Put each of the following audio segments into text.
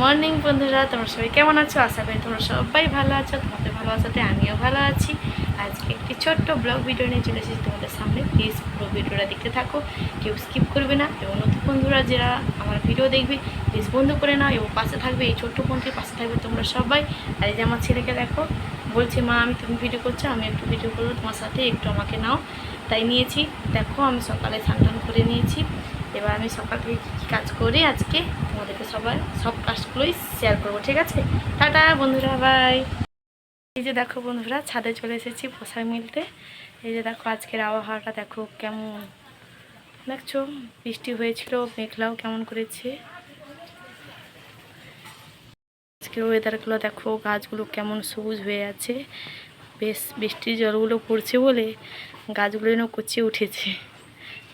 Morning বন্ধুরা। তোমরা সবাই কেমন আছো? আশা করি তোমরা সবাই ভালো আছো, তোমাদের ভালো আছোতে আমিও ভালো আছি। আজকে একটি ছোট্ট ব্লগ ভিডিও নিয়ে চলে এসেছি তোমাদের সামনে। প্লিজ পুরো ভিডিওটা দেখতে থাকো, কেউ স্কিপ করবে না। এবং নতুন বন্ধুরা, যারা আমার ভিডিও দেখবে প্লিজ বন্ধ করে নাও এবং পাশে থাকবে, এই ছোট্ট বোনটির পাশে থাকবে তোমরা সবাই। আর এই যে আমার ছেলেকে দেখো, বলছে, মা, আমি তুমি ভিডিও করছ, আমি একটু ভিডিও করব, তোমার সাথে একটু আমাকে নাও। তাই নিয়েছি। দেখো, আমি সকালে স্নান করে নিয়েছি। এবার আমি সকাল থেকে কী কী কাজ করি আজকে তোমাদেরকে সবার সব কাজগুলোই শেয়ার করব, ঠিক আছে? টাটা, বন্ধুরা বাই এই যে দেখো বন্ধুরা, ছাদে চলে এসেছি পোশাক মিলতে। এই যে দেখো আজকের আবহাওয়াটা, দেখো কেমন। দেখছ, বৃষ্টি হয়েছিল, মেঘলাও কেমন করেছে। আজকের ওয়েদারগুলো দেখো, গাছগুলো কেমন সবুজ হয়ে আছে। বেশ, বৃষ্টির জলগুলো পড়ছে বলে গাছগুলো যেন কুচিয়ে উঠেছে।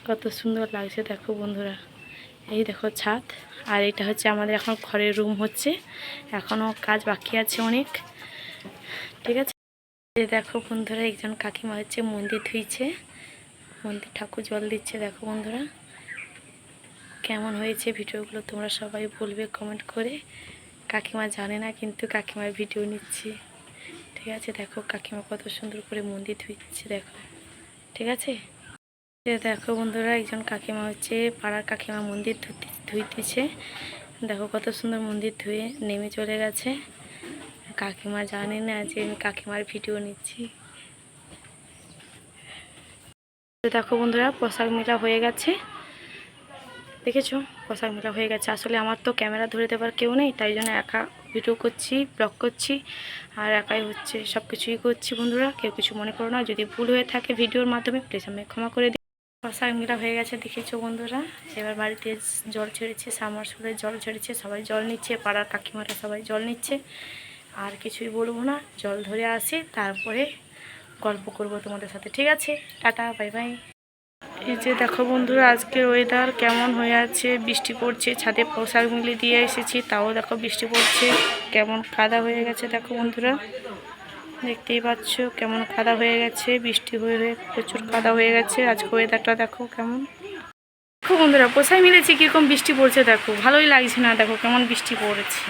কত সুন্দর লাগছে দেখো বন্ধুরা। এই দেখো ছাদ, আর এটা হচ্ছে আমাদের এখন ঘরের রুম হচ্ছে। এখনও কাজ বাকি আছে অনেক। ঠিক আছে? দেখো বন্ধুরা, একজন কাকিমা হচ্ছে মন্দির ধুইছে। মন্দির ঠাকুর জল দিচ্ছে, দেখো বন্ধুরা। কেমন হয়েছে ভিডিওগুলো তোমরা সবাই বলবে কমেন্ট করে। কাকিমা জানে না, কিন্তু কাকিমার ভিডিও নিচ্ছি। ঠিক আছে? দেখো কাকিমা কত সুন্দর করে মন্দির ধুইচ্ছে দেখো। ঠিক আছে? দেখো বন্ধুরা, একজন কাকিমা হচ্ছে, পাড়ার কাকিমা মন্দির ধুতে, ধুইতেছে। দেখো কত সুন্দর মন্দির ধুয়ে নেমে চলে গেছে। কাকিমা জানে না যে আমি কাকিমার ভিডিও নিচ্ছি। দেখো বন্ধুরা, পোশাক মেলা হয়ে গেছে। দেখেছ? পোশাক মেলা হয়ে গেছে। আসলে আমার তো ক্যামেরা ধরে দেবার কেউ নেই, তাই জন্য একা ভিডিও করছি, ব্লগ করছি। আর একাই হচ্ছে সব কিছুই করছি বন্ধুরা। কেউ কিছু মনে করো না। যদি ভুল হয়ে থাকে ভিডিওর মাধ্যমে প্লিজ আমি ক্ষমা করে পোশাক মেলা হয়ে গেছে, দেখেছ বন্ধুরা? এবার বাড়িতে জল ছেড়েছে সামার সুরে জল ছেড়েছে সবাই জল নিচ্ছে, পাড়ার কাকিমারা সবাই জল নিচ্ছে। আর কিছুই বলব না, জল ধরে আসি, তারপরে গল্প করব তোমাদের সাথে। ঠিক আছে? Tata, bye bye. এই যে দেখো বন্ধুরা, আজকের ওয়েদার কেমন হয়ে আছে? বৃষ্টি পড়ছে, ছাদে পোশাক মিলে দিয়ে এসেছি, তাও দেখো বৃষ্টি পড়ছে। কেমন কাদা হয়ে গেছে দেখো বন্ধুরা। দেখতেই পাচ্ছ কেমন কাদা হয়ে গেছে, বৃষ্টি হয়ে হয়ে প্রচুর কাদা হয়ে গেছে। আজকে ওয়েদারটা দেখো কেমন। দেখো বন্ধুরা পোশাক মিলেছি, কীরকম বৃষ্টি পড়ছে দেখো। ভালোই লাগছে না, দেখো কেমন বৃষ্টি পড়েছে।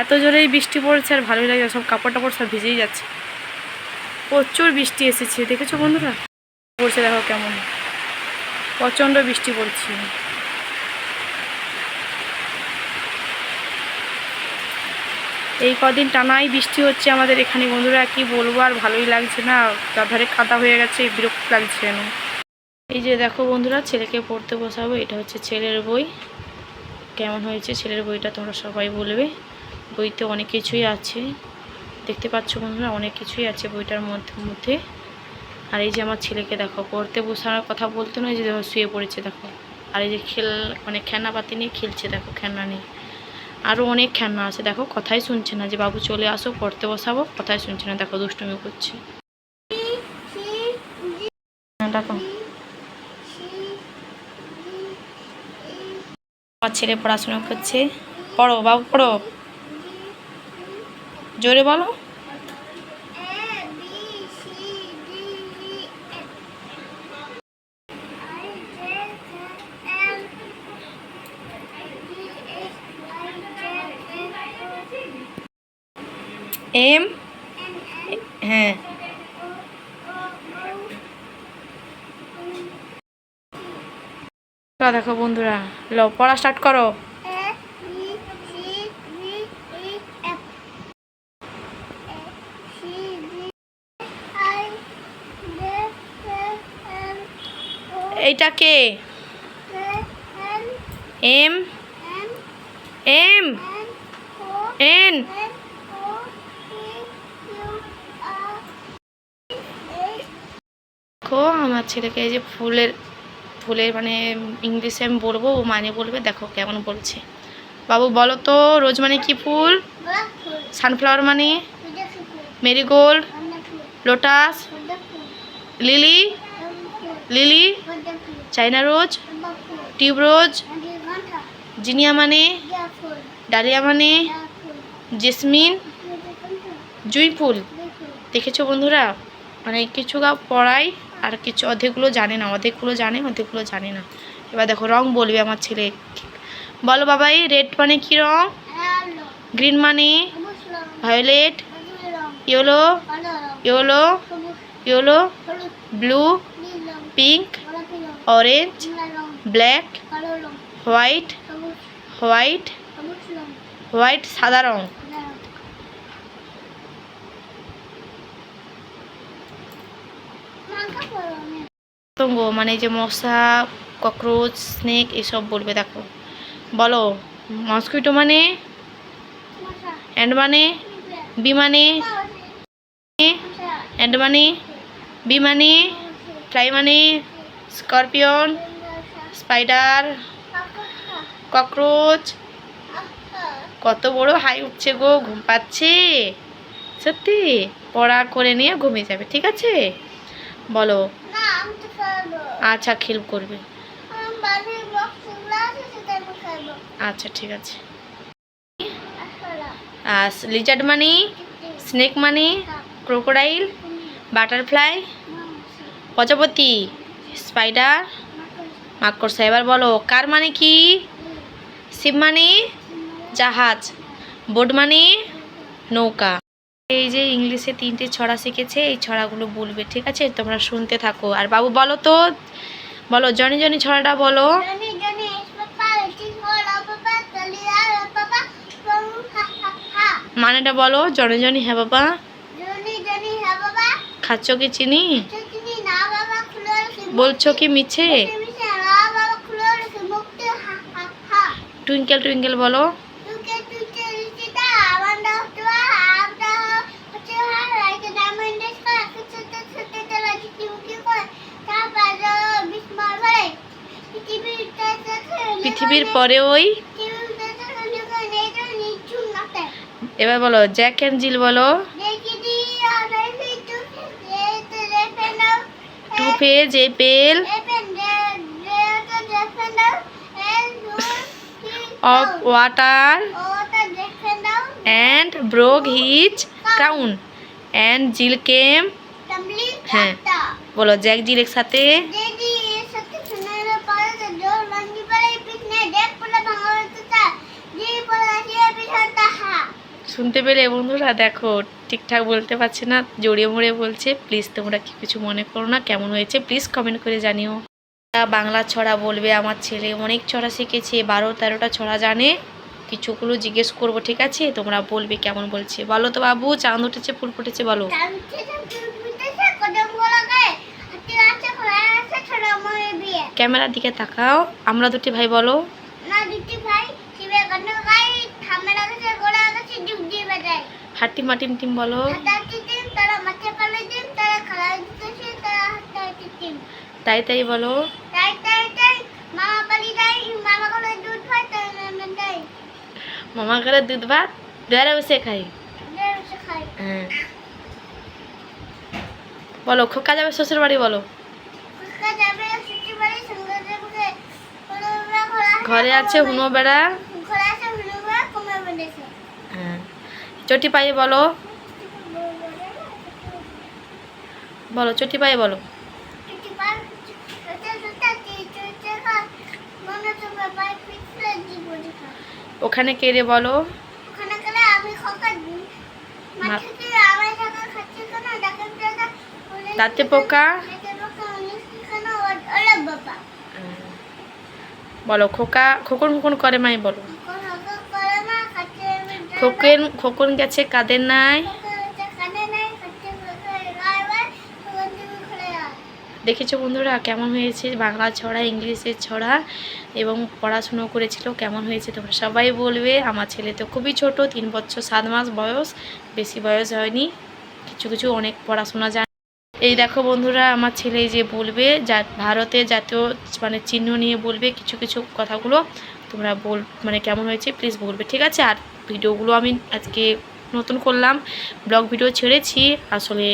এত জোরেই বৃষ্টি পড়ছে আর ভালোই লাগে সব কাপড় টাপড় সব ভিজেই যাচ্ছে। প্রচুর বৃষ্টি এসেছে, দেখেছ বন্ধুরা? পড়ছে দেখো কেমন। প্রচণ্ড বৃষ্টি পড়ছে। এই কদিন টানাই বৃষ্টি হচ্ছে আমাদের এখানে। বন্ধুরা, কি বলব, আর ভালোই লাগছে না। চারধারে কাদা হয়ে গেছে, বিরক্ত লাগছে যেন এই যে দেখো বন্ধুরা, ছেলেকে পড়তে বসাবো। এটা হচ্ছে ছেলের বই। কেমন হয়েছে ছেলের বইটা তোমরা সবাই বলবে। বইতে অনেক কিছুই আছে। দেখতে পাচ্ছ বন্ধুরা, অনেক কিছুই আছে বইটার মধ্যে মধ্যে। আর এই যে আমার ছেলেকে দেখো, পড়তে বসানোর কথা বলতে নয় যে শুয়ে পড়েছে, দেখো। আর এই যে খেল মানে খেলনাপাতি নিয়ে খেলছে, দেখো খেলনা নিয়ে। আরও অনেক খেলনা আছে। দেখো কথাই শুনছে না যে বাবু চলে আসো পড়তে বসাবো। কথাই শুনছে না দেখো দুষ্টুমি করছে। হ্যাঁ, দেখো। আমার ছেলে পড়াশোনা করছে। পড়ো বাবু পড়ো। জোরে বলো। এম হ্যাঁ। দেখো বন্ধুরা লো পড়া স্টার্ট করো। এইটা কে? এম এম এন আমার ছেলেকে এই যে ফুলের ফুলের মানে ইংলিশে আমি বলব, ও মানে বলবে, দেখো কেমন বলছে। বাবু, বলো তো, রোজ মানে কি ফুল? সানফ্লাওয়ার মানে? Marigold? Lotus? Lily? Lily? China rose? Tuberose? Zinnia মানে? ডালিয়া মানে? জেসমিন? জুঁই ফুল। দেখেছ বন্ধুরা? মানে কিছু পড়াই আর কিছু অর্ধেকগুলো জানে না অর্ধেকগুলো জানে অর্ধেকগুলো জানে না। এবার দেখো, রং বলবে আমার ছেলে। বলো বাবাই রেড মানে কি রং? গ্রিন মানে? Violet yellow yellow yellow blue pink orange black white white white সাদা রং। পতঙ্গ মানে যে মশা, ককরোচ স্নেক এসব বলবে, দেখো। বলো মসকিটো মানে? অ্যান্ড মানে? বি মানে? অ্যান্ড মানে? বি ফ্লাই মানে? স্করপিয়ন স্পাইডার ককরোচ কত বড় হাই উঠছে গো, ঘুম পাচ্ছে। সত্যি? পড়া করে নিয়ে ঘুমিয়ে যাবে, ঠিক আছে? বলো। আচ্ছা খেল করবে। আচ্ছা ঠিক আছে। আর লিজার্ড মানি স্নেক মানি ক্রোকোডাইল বাটারফ্লাই প্রজাপতি স্পাইডার মাকড়সা। এবার বলো কার মানে কি? শিব মানে জাহাজ। বোট মানে নৌকা। এই যে ইংলিশে তিনটে ছড়া শিখেছে এই ছড়াগুলো বলবে ঠিক আছে? তোমরা শুনতে থাকো। আর বাবু বলো তো বলো জনি জনি ছড়াটা বলো। মানেটা বলো জনি জনি হ্যাঁ বাবা? খাচ্ছ কি চিনি? বলছো কি মিছে? টুইঙ্কেল টুইঙ্কেল বলো। পৃথিবীর পরে ওই এবার বলো জ্যাক অ্যান্ড জিল বলো। To fetch a pail of water and broke his crown and Jill came হ্যাঁ বলো জ্যাক জিল একসাথে। শুনতে পেলে বন্ধুরা, দেখো, ঠিকঠাক বলতে পারছে না, জড়িয়ে মরে বলছে। প্লিজ তোমরা কি কিছু মনে করো না, কেমন হয়েছে? প্লিজ কমেন্ট করে জানিও। বাংলা ছড়া বলবে, আমার ছেলে অনেক ছড়া শিখেছে, বারো তেরোটা ছড়া জানে। কিছুগুলো জিজ্ঞেস করব, ঠিক আছে? তোমরা বলবে কেমন বলছে। বলো তো বাবু, চাঁদ উঠেছে, ফুল ফুটেছে, বলো। ক্যামেরার দিকে তাকাও। আমরা দুটি ভাই, বলো। হাট্টি মাটিম টিম বলো। তাই তাই বলো। মামা ঘরে দুধ ভাত দুয়ারে বসে খাই হ্যাঁ। বলো খোকা যাবে শ্বশুর বাড়ি বলো। ঘরে আছে হুনো বেড়া হ্যাঁ চটি পায়ে বলো। বলো চটি পায়ে বলো। ওখানে কে রে বলো। দাঁতে পোকা। বলো খোকা খোকন খোকন করে মাই বলো। খোকেন, খোকন গেছে কাদের নাই। দেখেছ বন্ধুরা কেমন হয়েছে? বাংলা ছড়া, ইংলিশের ছড়া এবং পড়াশুনো করেছিল, কেমন হয়েছে তোমরা সবাই বলবে। আমার ছেলে তো খুবই ছোট, তিন বছর, সাত মাস বয়স, বেশি বয়স হয়নি। কিছু কিছু অনেক পড়াশোনা জানে। এই দেখো বন্ধুরা, আমার ছেলে যে বলবে, যা, ভারতের জাতীয় মানে চিহ্ন নিয়ে বলবে, কিছু কিছু কথাগুলো তোমরা বল মানে কেমন হয়েছে প্লিজ বলবে, ঠিক আছে? আর ভিডিওগুলো আমি আজকে নতুন করলাম, ব্লগ ভিডিও ছেড়েছি আসলে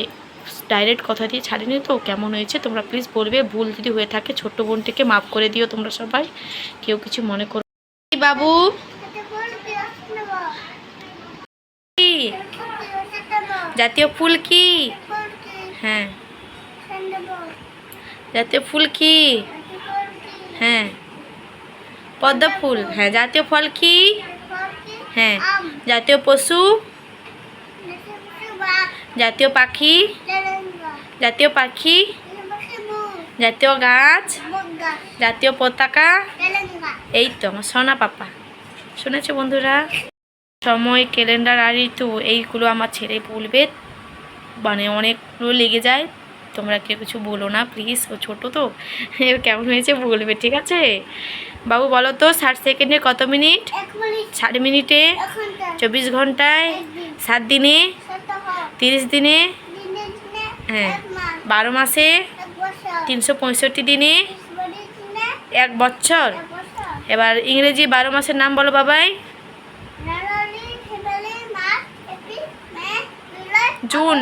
ডাইরেক্ট কথা দিয়ে ছাড়িনি তো, কেমন হয়েছে তোমরা প্লিজ বলবে, ভুল যদি হয়ে থাকে ছোট্ট বোনটিকে মাফ করে দিও তোমরা সবাই, কেউ কিছু মনে করো বাবু? জাতীয় ফুল কি? হ্যাঁ। জাতীয় ফুল কি? হ্যাঁ। পদ্ম ফুল। হ্যাঁ জাতীয় ফল কি? হ্যাঁ জাতীয় পশু? জাতীয় পাখি? জাতীয় পাখি? জাতীয় গাছ? জাতীয় পতাকা? এই তো, আমার সোনা পাপা। শুনেছো বন্ধুরা? সময়, ক্যালেন্ডার আর ঋতু, এইগুলো আমার ছেলে বলবে। মানে অনেকগুলো লেগে যায়। তোমরা কেউ কিছু বলো না প্লিজ ও ছোটো তো। কেমন হয়েছে বলবে, ঠিক আছে? বাবু বলো তো ষাট সেকেন্ডে কত মিনিট? ষাট মিনিটে চব্বিশ ঘন্টায় সাত দিনে। তিরিশ দিনে হ্যাঁ। বারো মাসে তিনশো পঁয়ষট্টি দিনে এক বছর। এবার ইংরেজি বারো মাসের নাম বলো বাবাই। জুন।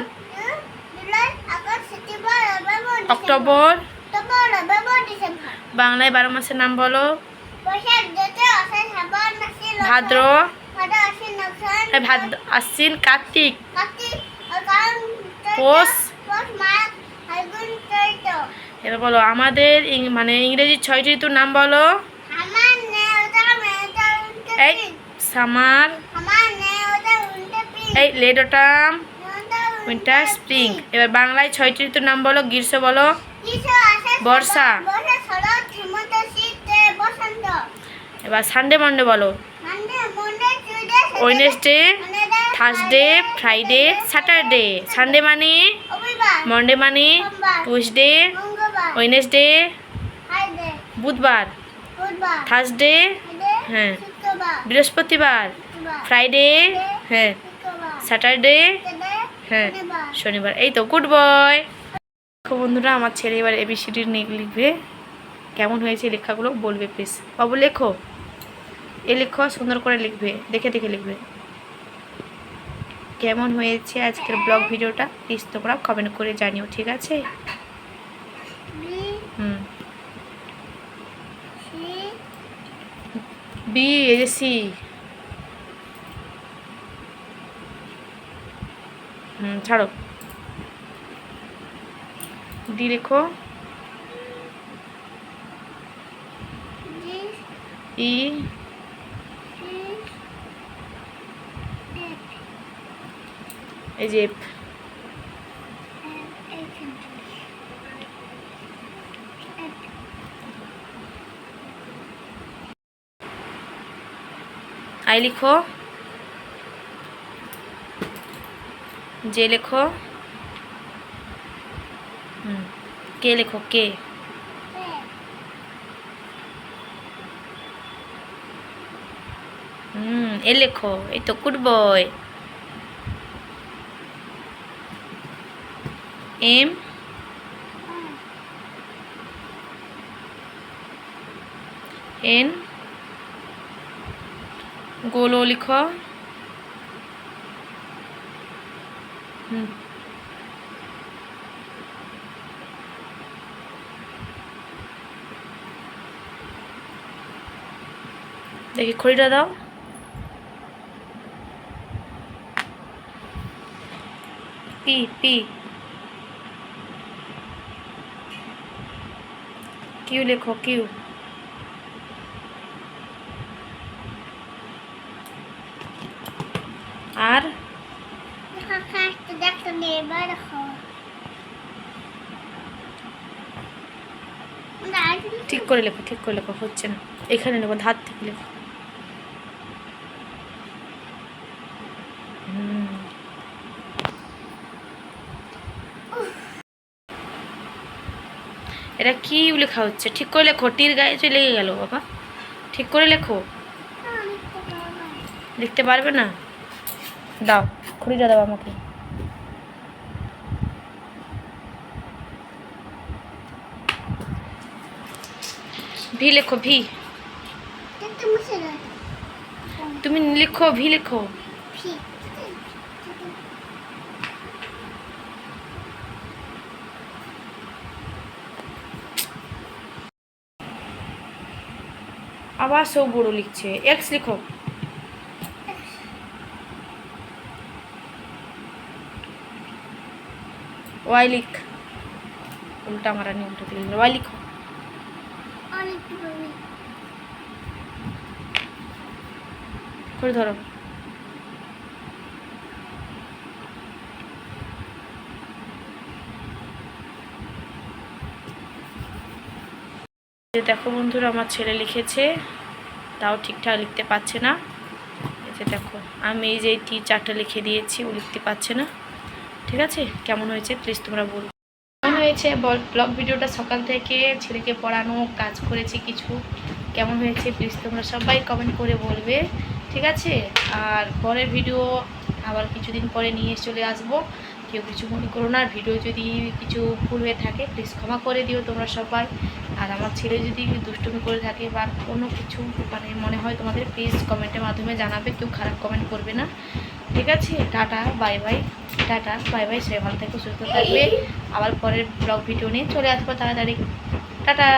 অক্টোবর। বাংলায় বারো মাসের নাম বলো। ভাদ্র। ভাদ্র আশ্বিন কার্তিক। পৌষ। এবার বলো আমাদের মানে ইংরেজি ছয়টি ঋতুর নাম বলো। এই সামার। এই লেট অটাম উইন্টার স্প্রিং। এবার বাংলায় ছয়টি ঋতুর নাম বলো গ্রীষ্ম বলো। বর্ষা। এবার সানডে মন্ডে বলো। Wednesday Thursday Friday Saturday Sunday মানে? মন্ডে মানে? টুইসডে ওয়েনেসডে বুধবার। থার্সডে হ্যাঁ। বৃহস্পতিবার। ফ্রাইডে হ্যাঁ। স্যাটারডে হ্যাঁ। শনিবার। এই তো গুড বয় দেখো বন্ধুরা, আমার ছেলে এবার এবিসিডির লিখবে। কেমন হয়েছে লেখাগুলো বলবে প্লিজ বাবু, লেখো। এ লেখো, সুন্দর করে লিখবে। দেখে দেখে লিখবে। কেমন হয়েছে আজকের ব্লগ ভিডিওটা প্লিজ তোমরা কমেন্ট করে জানিও, ঠিক আছে? হুম। বি সি হুম, ছাড়ো। ডি লেখো ই এই যে এফ এফ। আই লিখো। জে লেখো হুম কে লেখো কে হুম এ লেখো এই তো গুড বয় এম এন গোলো লিখো দেখি খড়িটা দাও। P P. কিউ লেখো, কিউ। আর? ঠিক করে লেখো, ঠিক করে লেখো, হচ্ছে না। এখানে লেখো, ধার থেকে লেখো। এটা কি লেখা হচ্ছে? ঠিক করে লেখো টির গায়ে চলে লেগে গেল বাবা। ঠিক করে লেখো। লিখতে পারবে না? দাও খুঁড়িটা দাও আমাকে। ভি লেখো ভি। তুমি লিখো ভি লেখো। ফি আবার সব বড় লিখছে। এক্স লিখো। ওয়াই লিখ। উল্টা মারা নি উল্টা লিখলো ওয়াই লিখো। করে ধরো। দেখো বন্ধুরা, আমার ছেলে লিখেছে, তাও ঠিকঠাক লিখতে পারছে না। যে দেখো, আমি এই যে টি চারটা লিখে দিয়েছি, ও লিখতে পারছে না। ঠিক আছে? কেমন হয়েছে? প্লিজ তোমরা বলো। কেমন হয়েছে? বল ব্লগ ভিডিওটা সকাল থেকে ছেলেকে পড়ানো, কাজ করেছি কিছু। কেমন হয়েছে? প্লিজ তোমরা সবাই কমেন্ট করে বলবে। ঠিক আছে? আর পরের ভিডিও আবার কিছুদিন পরে নিয়ে চলে আসব। কেউ কিছু মনে করো না, ভিডিও যদি কিছু ভুল হয়ে থাকে প্লিজ ক্ষমা করে দিও তোমরা সবাই। আর আমার ছেলে যদি দুষ্টুমি করে থাকে বা কোনো কিছু মানে মনে হয় তোমাদের প্লিজ কমেন্টের মাধ্যমে জানাবে, কেউ খারাপ কমেন্ট করবে না। ঠিক আছে? Tata bye bye tata bye bye সে ভালো থাকবে সুস্থ থাকবে। আবার পরের ব্লগ ভিডিও নিয়ে চলে আসব তাড়াতাড়ি। টাটা!